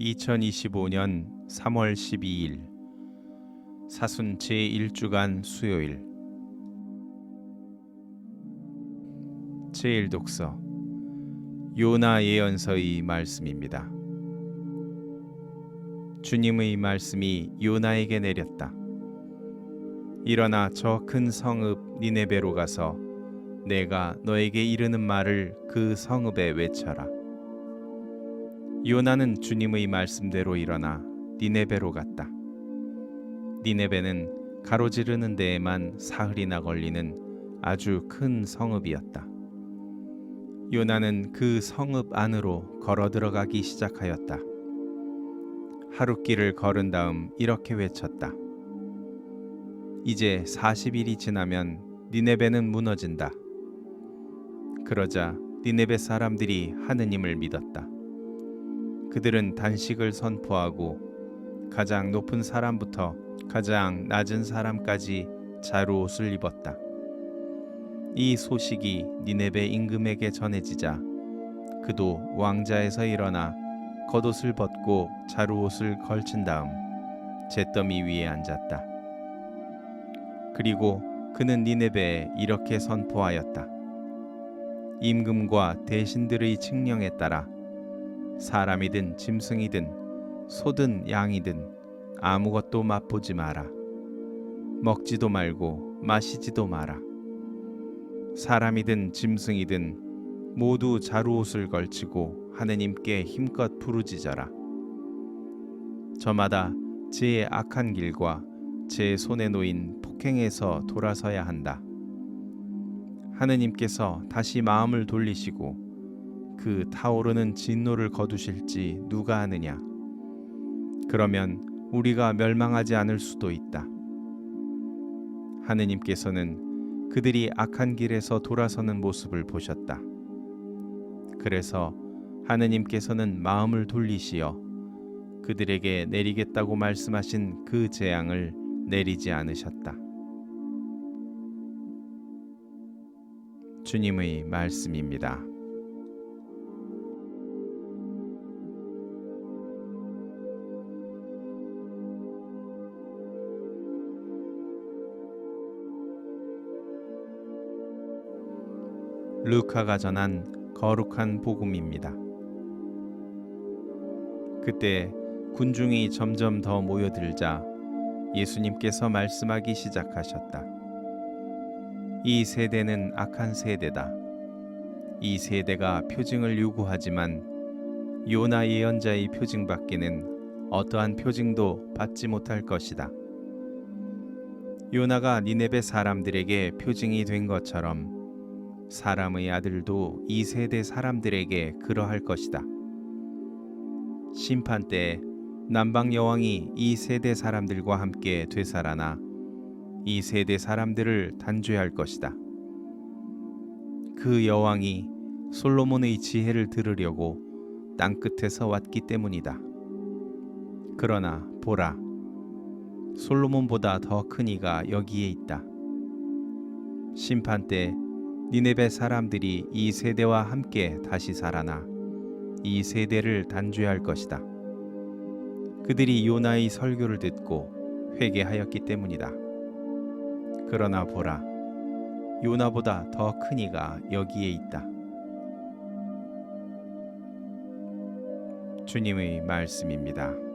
2025년 3월 12일 사순 제1주간 수요일 제1독서 요나 예언서의 말씀입니다. 주님의 말씀이 요나에게 내렸다. 일어나 저 큰 성읍 니네베로 가서 내가 너에게 이르는 말을 그 성읍에 외쳐라. 요나는 주님의 말씀대로 일어나 니네베로 갔다. 니네베는 가로지르는 데에만 사흘이나 걸리는 아주 큰 성읍이었다. 요나는 그 성읍 안으로 걸어 들어가기 시작하였다. 하룻길을 걸은 다음 이렇게 외쳤다. 이제 40일이 지나면 니네베는 무너진다. 그러자 니네베 사람들이 하느님을 믿었다. 그들은 단식을 선포하고 가장 높은 사람부터 가장 낮은 사람까지 자루 옷을 입었다. 이 소식이 니네베 임금에게 전해지자 그도 왕자에서 일어나 겉옷을 벗고 자루 옷을 걸친 다음 잿더미 위에 앉았다. 그리고 그는 니네베에 이렇게 선포하였다. 임금과 대신들의 칙령에 따라 사람이든 짐승이든 소든 양이든 아무것도 맛보지 마라. 먹지도 말고 마시지도 마라. 사람이든 짐승이든 모두 자루옷을 걸치고 하느님께 힘껏 부르짖어라. 저마다 제 악한 길과 제 손에 놓인 폭행에서 돌아서야 한다. 하느님께서 다시 마음을 돌리시고 그 타오르는 진노를 거두실지 누가 아느냐. 그러면 우리가 멸망하지 않을 수도 있다. 하느님께서는 그들이 악한 길에서 돌아서는 모습을 보셨다. 그래서 하느님께서는 마음을 돌리시어 그들에게 내리겠다고 말씀하신 그 재앙을 내리지 않으셨다. 주님의 말씀입니다. 루카가 전한 거룩한 복음입니다. 그때 군중이 점점 더 모여들자 예수님께서 말씀하기 시작하셨다. 이 세대는 악한 세대다. 이 세대가 표징을 요구하지만 요나 예언자의 표징받기는 어떠한 표징도 받지 못할 것이다. 요나가 니네베 사람들에게 표징이 된 것처럼 사람의 아들도 이 세대 사람들에게 그러할 것이다. 심판 때 남방 여왕이 이 세대 사람들과 함께 되살아나 이 세대 사람들을 단죄할 것이다. 그 여왕이 솔로몬의 지혜를 들으려고 땅 끝에서 왔기 때문이다. 그러나 보라, 솔로몬보다 더 큰 이가 여기에 있다. 심판 때 니네베 사람들이 이 세대와 함께 다시 살아나 이 세대를 단죄할 것이다. 그들이 요나의 설교를 듣고 회개하였기 때문이다. 그러나 보라, 요나보다 더 큰 이가 여기에 있다. 주님의 말씀입니다.